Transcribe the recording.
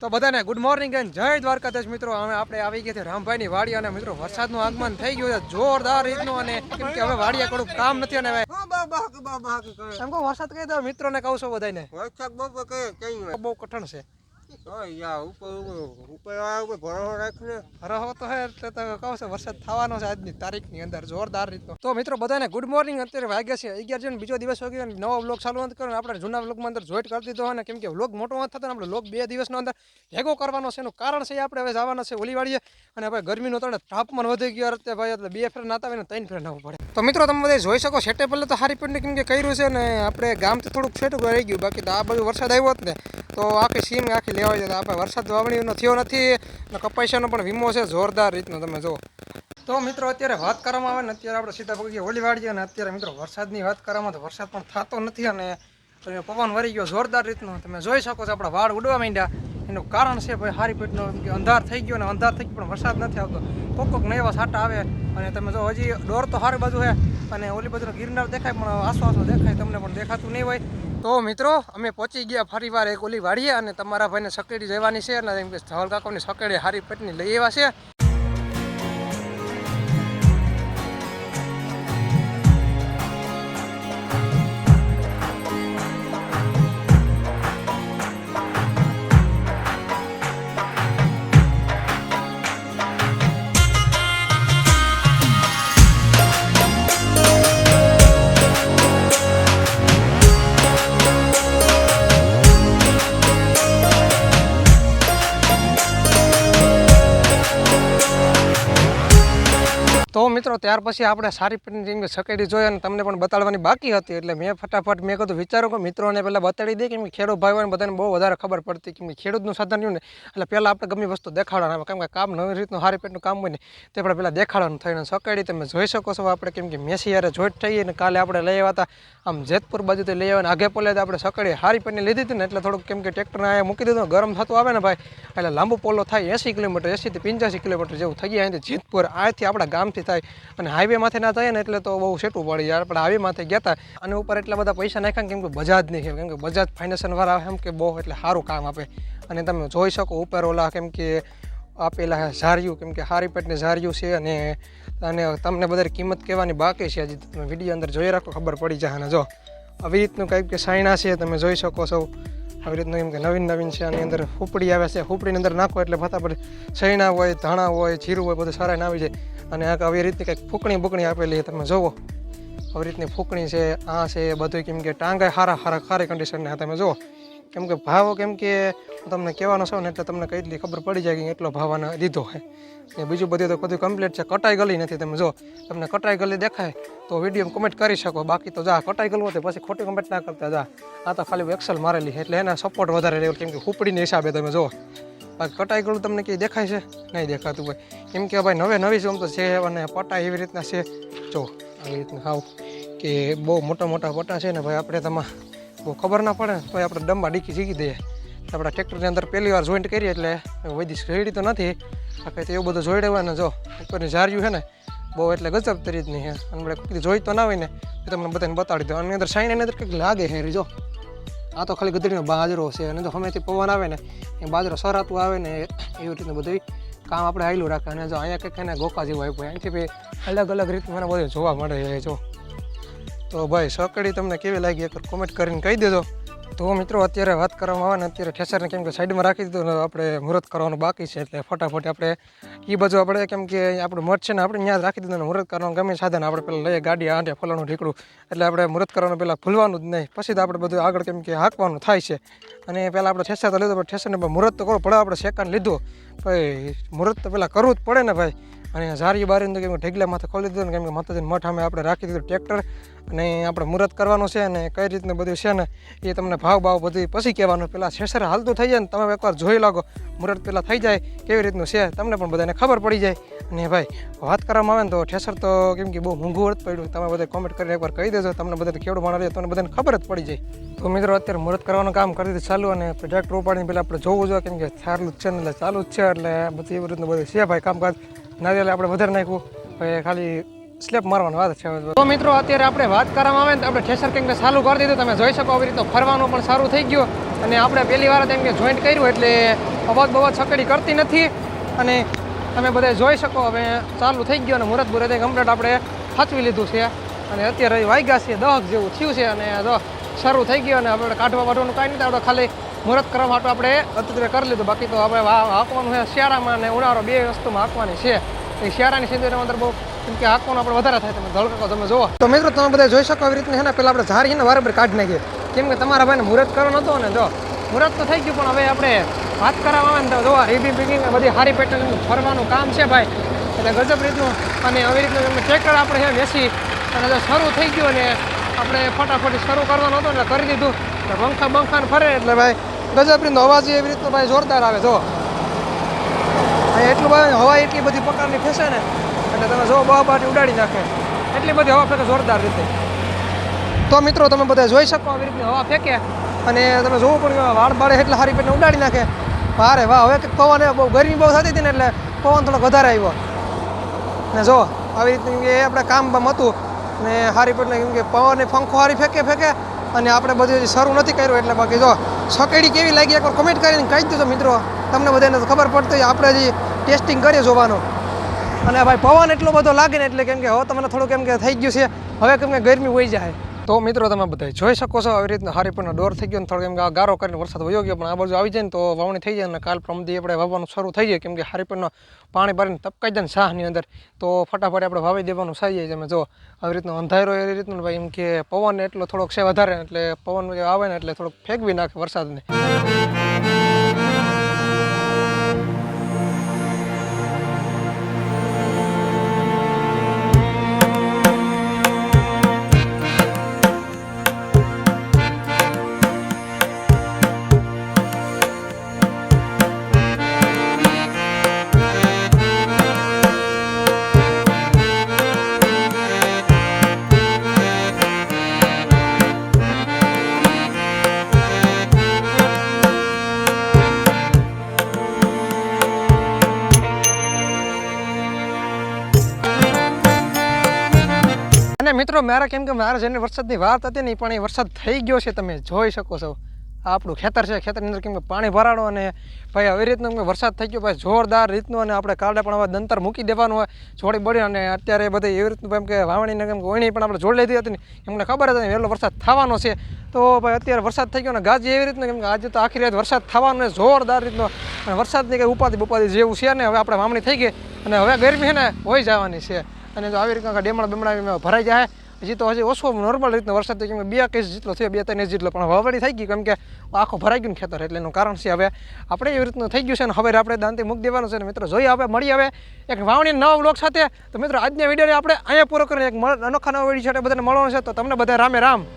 તો બધાને good morning and જય દ્વારકાધીશ મિત્રો હવે આપણે આવી ગયા છે રામભાઈની વાડી અને મિત્રો વરસાદનું આગમન થઈ ગયું છે જોરદાર રીતનું અને કેમ કે હવે વાડીએ કડું કામ નથી અને એમ કહું વરસાદ કહી દો મિત્રોને કહું છું બધાને બહુ કઠણ છે વરસાદ થવાનો છે આજની તારીખની અંદર, જોરદાર તો મિત્રો, બધાને ગુડ મોર્નિંગ અત્યારે વાગ્યા છે, અગિયાર છે બીજો દિવસ વાગ્યો નવો બ્લોગ ચાલુ નથી કર્યો આપણે જૂના બ્લોગમાં અંદર જોઈટ કરી દીધો અને કેમ કે મોટો નથી થતો આપણે બ્લોગ બે દિવસનો અંદર ભેગો કરવાનો છે, એનું કારણ છે આપણે હવે જવાના છે ઓલી વાડીએ અને ભાઈ, ગરમીનું તણે તાપમાન વધી ગયો અત્યારે ભાઈ, એટલે બે ફેર નાતા હોય ને, ત્રણ ફેર નાવું પડે. તો મિત્રો, તમે બધા જોઈ શકો સેટે પહેલે તો હારી પીને કેમ કે કર્યું છે ને, આપણે ગામથી થોડુંક છેટું રહી ગયું, બાકી આ બધું વરસાદ આવ્યો જ ને, તો આખી સીમ આખી લેવાઈ છે આપણે વરસાદ વાવણીનો થયો નથી અને કપાસિયાનો પણ વીમો છે, જોરદાર રીતનો તમે જુઓ. તો મિત્રો અત્યારે વાત કરવામાં આવે ને અત્યારે આપણે સીધા પગી ઓલી વાડીએ અને અત્યારે મિત્રો વરસાદની વાત કરવામાં તો વરસાદ પણ થતો નથી અને તમે પવન વરી ગયો, જોરદાર રીતનો. તમે જોઈ શકો છો આપણા વાળ ઉડવા માંડ્યા. એનું કારણ છે ભાઈ હારી પેટનો અંધાર થઈ ગયો ને અંધાર થઈ પણ વરસાદ નથી આવતો. કોક કોક નવા સાટા આવે અને તમે જો હજી દોર તો હારી બાજુ છે અને ઓલી બાજુનો ગિરનાર દેખાય પણ આસો આસો દેખાય, તમને પણ દેખાતું નહીં હોય. તો મિત્રો, અમે પહોંચી ગયા ફરી વાર એક ઓલી વાડીએ અને તમારા ભાઈને સકેડી જવાની છે અને ધવલ કાકોની સકેડી હારી પેટની લઈ આવ્યા છે. તો મિત્રો, ત્યાર પછી આપણે સારી પેટની સકેડી જોઈ અને તમને પણ બતાડવાની બાકી હતી. એટલે મેં ફટાફટ મેં કીધું વિચારો કે મિત્રોને પહેલાં બતાડી દે કે ખેડૂત ભાઈ હોય બધાને બહુ વધારે ખબર પડતી કે ખેડૂતનું સાધન રહ્યું ને. એટલે પહેલાં આપણે ગમે વસ્તુ દેખાડવાના કેમ કે કામ નવી રીતનું સારી પેટનું કામ હોય ને, તે આપણે પહેલાં દેખાડવાનું થઈને સકેડી. તમે જોઈ શકો છો આપણે કેમ કે મેસી યારે જોઈટ થઈએ ને, કાલે આપણે લઈ આવ્યા હતા. આમ જેતપુર બાજુથી લઈ આવ્યા આગે પોલે આપણે સકડી હારી પેટની લીધી હતી ને, એટલે થોડુંક કેમ કે ટ્રેક્ટરને અહીંયા મૂકી દીધું ગરમ થતું આવે ને ભાઈ, એટલે લાંબુ પોલો થાય એંસી કિલોમીટર, એંસીથી પંચ્યાસી કિલોમીટર જેવું થઈ ગયા અહીંથી જેતપુર. આથી આપણા ગામથી થાય અને હાઈવે માથે ના જાય ને એટલે તો બહુ સેટું પડી જાય પણ હાઈવે માથે ગયા હતા અને ઉપર એટલા બધા પૈસા નાખ્યા કેમ કે બજાજ નહીં છે. કેમ કે બજાજ ફાઇનાન્સવાળા એમ કે બહુ એટલે સારું કામ આપે. અને તમે જોઈ શકો ઉપર ઓલા કેમ કે આપેલા ઝારિયું, કેમ કે હારી પેટને ઝારિયું છે અને અને તમને બધાની કિંમત કહેવાની બાકી છે. હજી તમે વીડિયો અંદર જોઈ રાખો, ખબર પડી જાય અને જો. આવી રીતનું કંઈક કે સાયણા છે, તમે જોઈ શકો છો. આવી રીતનું એમ કે નવીન નવીન છે, આની અંદર હુપડી આવે છે ફૂપડીની અંદર નાખો એટલે ફટાફટ સૈણા હોય, ધાણા હોય, જીરું હોય, બધું સારા આવી જાય. અને આ આવી રીતની કંઈક ફૂકણી બુકણી આપેલી તમે જુઓ આવી રીતની ફૂકણી છે, આ છે બધું કેમ કે ટાંગા હારા હારા ખારી કન્ડિશનના તમે જુઓ કેમ કે ભાવ કેમ કે તમને કહેવાનો છું ને એટલે તમને કઈ એટલી ખબર પડી જાય કે એટલો ભાવ આને દીધો છે. ને બીજું બધું તો બધું કમ્પ્લીટ છે, કટાઈ ગલી નથી. તમે જો, તમને કટાઈ ગલી દેખાય તો વીડિયો કમેન્ટ કરી શકો. બાકી તો જા કટાઈ ગલું હતી, પછી ખોટી કમેન્ટ ના કરતા જા. આ તો ખાલી એક્સલ મારેલી એટલે એના સપોર્ટ વધારે રહ્યો, કેમ કે હુપડીને હિસાબે તમે જો બાકી કટાઈ ગળું તમને કંઈ દેખાય છે? નહીં દેખાતું હોય. કેમ કે ભાઈ નવે નવી આમ તો છે અને પટા એવી રીતના છે. જો, આવી રીતના હાવ કે બહુ મોટા મોટા પટા છે ને ભાઈ, આપણે તમારે બહુ ખબર ના પડે તો આપણે ડમ્બા ડીકી શીખી દઈએ. આપણા ટ્રેક્ટરની અંદર પહેલી વાર જોઈન્ટ કરીએ એટલે વૈદિક રેડી તો નથી. કંઈ તો એવું બધું જોઈ હોય જો. ઉપરની ઝાર્યું છે ને, બહુ એટલે ગજબ તરીતની છે. અને આપણે કોઈ જોઈ તો ના હોય ને એ તમને બધાને બતાડી દો અને અંદર સાઈન એની અંદર કંઈક લાગે છે જો. આ તો ખાલી ગધડીનો બાજરો છે. અને જો હમેથી પવન આવે ને, એ બાજરો સરાતું આવે ને, એવી રીતનું બધું કામ આપણે હાયલું રાખે. અને જો અહીંયા કંઈક એને ગોકા જેવું આપ્યું. અહીંથી ભાઈ અલગ અલગ રીતનું મને બધું જોવા મળે છે જો. તો ભાઈ, સકડી તમને કેવી લાગી? એક કોમેન્ટ કરીને કહી દેજો. તો મિત્રો અત્યારે વાત કરવામાં આવે ને અત્યારે ઠેસરને કેમ કે સાઈડમાં રાખી દીધું આપણે મુહૂર્ત કરવાનું બાકી છે એટલે ફટાફટ આપણે એ બાજુ આપણે કેમ કે આપણું મઠ છે ને આપણે ત્યાં રાખી દીધું ને મુહૂર્ત કરવાનું ગમે સાધન આપણે પહેલાં લઈએ, ગાડી આંટે, ફલાણું ઢીકડું. એટલે આપણે મુહૂર્ત કરવાનું પહેલાં ભૂલવાનું જ નહીં. પછી તો આપણે બધું આગળ કેમ કે હાંકવાનું થાય છે. અને પહેલાં આપણે ઠેસર તો લીધું, પણ ઠેસરને મુહૂર્ત તો કરવું પડે. આપણે સેકન્ડ લીધું. ભાઈ, મુહૂર્ત તો પહેલાં કરવું જ પડે ને ભાઈ. અને ઝારી બારી તો કેમ કે ઢગલા માથે ખોલી દીધું ને કેમ કે માતાજીને મઠ અમે આપણે રાખી દીધું ટ્રેક્ટર અને આપણે મુહૂર્ત કરવાનું છે અને કઈ રીતનું બધું છે ને એ તમને ભાવ ભાવ બધું પછી કહેવાનું. પહેલાં છેસર હાલતું થઈ જાય ને તમે એકવાર જોઈ લાગો. મુહૂર્ત પહેલાં થઈ જાય, કેવી રીતનું છે તમને પણ બધાને ખબર પડી જાય. અને ભાઈ, વાત કરવામાં આવે ને તો ઠેસર તો કેમ કે બહુ મોંઘું વર્ત પડ્યું. તમે બધા કોમેન્ટ કરીને એકવાર કહી દેજો, તમને બધા કેવડું માણસ તમને બધાને ખબર જ પડી જાય. તો મિત્રો, અત્યારે મુહૂર્ત કરવાનું કામ કરી દીધું ચાલુ અને પ્રોજેક્ટ ઉપાડીને પહેલાં આપણે જોવું જોઈએ, કેમ કે ચાલુ જ છે ને એટલે ચાલુ જ છે એટલે બધી એવી રીતનું બધું છે ભાઈ કામકાજ. નારિયેલ આપણે વધારે નાખ્યું ભાઈ ખાલી સ્લેપ મારવાની વાત છે તો મિત્રો, અત્યારે આપણે વાત કરવામાં આવે ને તો આપણે ઠેસર કેમ કે ચાલુ કરી દીધું. તમે જોઈ શકો આવી રીતનું ફરવાનું પણ સારું થઈ ગયું. અને આપણે પહેલી વાર તેમ કે જોઈન્ટ કર્યું એટલે અવાજ બવાજ છકડી કરતી નથી. અને તમે બધા જોઈ શકો, હવે ચાલુ થઈ ગયું અને મુહૂર્ત મુહૂર્તે કમ્પ્લેટ આપણે સાચવી લીધું છે. અને અત્યારે વાગ્યા છે દહક જેવું થયું છે અને શરૂ થઈ ગયું અને આપણે કાઢવા વાઢવાનું કાંઈ નથી. આપણે ખાલી મુહૂર્ત કરવા માટે આપણે અત્યારે કરી લીધું. બાકી તો આપણે હાંકવાનું છે શિયાળામાં અને ઉનાળો બે વસ્તુમાં હાંકવાની છે. એ શિયાળાની સિંદુરની અંદર બહુ, કેમ કે હાંકવાનું આપણે વધારે થાય તમે. ધળકો તમે જુઓ. તો મિત્રો તમે બધા જોઈ શકો આવી રીતના છે ને, પેલા આપણે ઝાર છે ને બરાબર કાઢી નાખીએ. કેમ કે તમારા ભાઈને મુહૂર્ત કરવાનો હતો ને, જો. મુહૂર્ત તો થઈ ગયું, પણ હવે આપણે વાત કરાવવા આવે ને જોવા રીબી પીકિંગ બધી સારી પેટર્ન ફરવાનું કામ છે ભાઈ. એટલે ગજબ રીતનું અને આવી રીતનું તમે ટ્રેકર આપણે છે બેસી અને જો શરૂ થઈ ગયું ને આપણે ફટાફટ શરૂ કરવાનું હતું એટલે કરી દીધું. પંખા બંખા ફરે એટલે ભાઈ ગજબ રીતનો અવાજ એવી રીતનો ભાઈ જોરદાર આવે, જો. એટલું બધું હવા એટલી બધી પ્રકારની ફેસે ને, એટલે તમે જો બહુ બાટી ઉડાડી નાખે. એટલી બધી હવા ફેંકે જોરદાર રીતે. તો મિત્રો, તમે બધા જોઈ શકો આવી રીતની હવા ફેંકે અને તમે જોવું પણ વાળ બાળે એટલે સારી પેટને ઉડાડી નાખે. વારે વાહ, હવે પવન બહુ ગરમી બહુ થતી હતી ને એટલે પવન થોડો વધારે આવ્યો. ને જો, આવી રીતનું એ આપણે કામ બામ હતું ને હારી પેટને કેમ કે પવન પંખો હારી ફેંકે ફેંકે અને આપણે બધું શરૂ નથી કર્યું એટલે બાકી જો સકેડી કેવી લાગી એકવાર કમેન્ટ કરીને કહી દેજો મિત્રો. તમને બધાને ખબર પડતી હોય, આપણે હજી ટેસ્ટિંગ કરીએ જોવાનું. અને ભાઈ પવન એટલો બધો લાગે ને એટલે કેમ કે હવે તમને થોડું કેમ કે થઈ ગયું છે, હવે કેમ કે ગરમી હોઈ જાય. તો મિત્રો તમે બધા જોઈ શકો છો આવી રીતના હારી પણ ડોર થઈ ગયો ને થોડો કેમ કે આ ગારો કરીને વરસાદ વયો ગયો, પણ આ બાજુ આવી જાય ને તો વાવણી થઈ જાય અને કાલ પ્રમદી આપણે વાવવાનું શરૂ થઈ જાય, કેમ કે હારીપણનો પાણી ભરીને તપકાઈ જાય ને શાહની અંદર. તો ફટાફટ આપણે વાવી દેવાનું થઈ જાય તમે જો આવી રીતનો અંધારો એવી રીતનું ભાઈ એમ કે પવન એટલો થોડોક છે વધારે એટલે પવન આવે ને એટલે થોડોક ફેંકવી નાખે વરસાદને. મિત્રો, મારા કેમ કે મારા જેને વરસાદની વાત હતી નહીં પણ એ વરસાદ થઈ ગયો છે, તમે જોઈ શકો છો. આ આપણું ખેતર છે, ખેતરની અંદર કેમ કે પાણી ભરાડો અને ભાઈ આવી રીતનું વરસાદ થઈ ગયો, ભાઈ જોરદાર રીતનું અને આપણે કાલે પણ હવે દંતર મૂકી દેવાનું હોય જોડી બળી અને અત્યારે બધી એવી રીતનું એમ કે વાવણીને કેમ કે ઓણી પણ આપણે જોડી લીધી હતી ને, એમને ખબર હતી વહેલો વરસાદ થવાનો છે. તો ભાઈ અત્યારે વરસાદ થઈ ગયો ને ગાજી એવી રીતનું કેમ કે આજે તો આખી રાત વરસાદ થવાનો જોરદાર રીતનો. અને વરસાદની કંઈ ઉપાધિ બુપાધિ જેવું છે ને, હવે આપણે વાવણી થઈ ગઈ અને હવે ગરમી છે ને હોઈ જવાની છે. અને જો આવી રીતના ડેમણા બેમણા ભરાઈ જાય, હજી તો હજી ઓછો નોર્મલ રીતનો વરસાદ થયો. બે કેસ જેટલો થયો, બે ત્રણ જેટલો. પણ વાવડી થઈ ગઈ, કેમ કે આખો ભરાઈ ગયું ખેતર, એટલે એનું કારણ છે હવે. આપણે એવી રીતનું થઈ ગયું છે ને હવે આપણે દાંતે મૂકી દેવાનું છે ને મિત્રો. જોઈએ હવે મળી આવે એક વાવણી નવા બ્લોક સાથે. તો મિત્રો, આજના વિડીયોને આપણે અહીંયા પૂરો કરીને એક અનોખા નવા વીડિયો છે બધાને મળવાનું છે. તો તમને બધા રામે રામ.